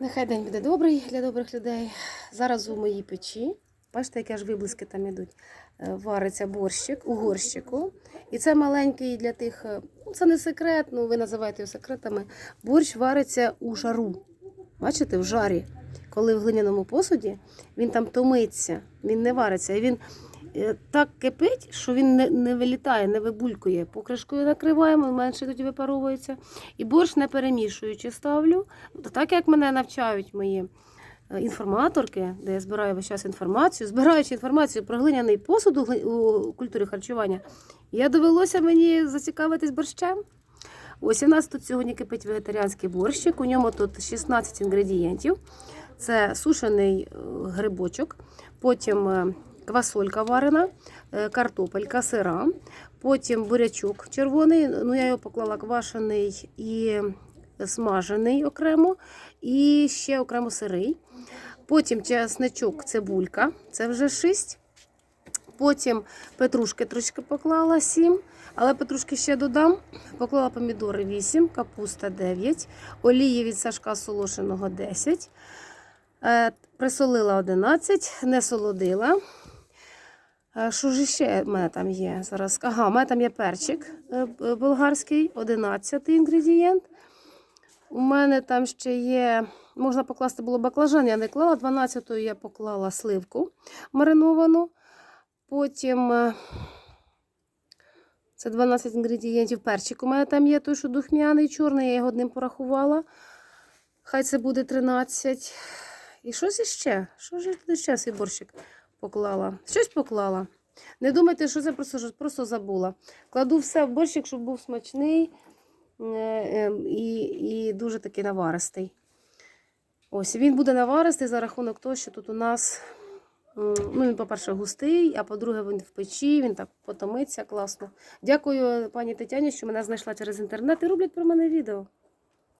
Нехай день буде добрий для добрих людей. Зараз у моїй печі, бачите, які аж виблиски там ідуть, е, вариться борщик у горщику. І це маленький для тих, е, ну це не секрет, ну ви називаєте його секретами. Борщ вариться у жару. Бачите, в жарі. Коли в глиняному посуді він там томиться, він не вариться. І він е, так кипить, що він не, не вилітає, не вибулькує. Покришкою накриваємо, менше тоді випаровується. І борщ не перемішуючи ставлю. Так як мене навчають мої е, інформаторки, де я збираю весь час інформацію, збираючи інформацію про глиняний посуд у, у культурі харчування, я довелося мені зацікавитись борщем. Ось в нас тут сьогодні кипить вегетаріанський борщик. У ньому тут 16 інгредієнтів. Це сушений е, грибочок, потім е, квасолька варена, е, картопелька сира, потім бурячок червоний. Ну я його поклала квашений і смажений окремо, і ще окремо сирий. Потім чесничок, цибулька, це вже 6. Потім петрушки трошки поклала 7, але петрушки ще додам. Поклала помідори 8, капуста 9, олії від Сашка Солошиного 10. Е, Присолила 11, не солодила. Е, Що ж ще в мене там є? Зараз. Ага, в мене там є перчик е, болгарський, 11 інгредієнт. У мене там ще є, можна покласти було баклажан, я не клала. 12-ю я поклала сливку мариновану. Потім це 12 інгредієнтів. Перчик у мене там є, той, що духмяний, чорний, я його одним порахувала. Хай це буде 13. І щось іще. Що ж я ще свій борщик поклала? Щось поклала. Не думайте, що це просто, що просто забула. Кладу все в борщик, щоб був смачний е, е, і, і дуже такий наваристий. Ось він буде наваристий за рахунок того, що тут у нас ну, він, по-перше, густий, а по-друге, він в печі, він так потомиться класно. Дякую пані Тетяні, що мене знайшла через інтернет і роблять про мене відео.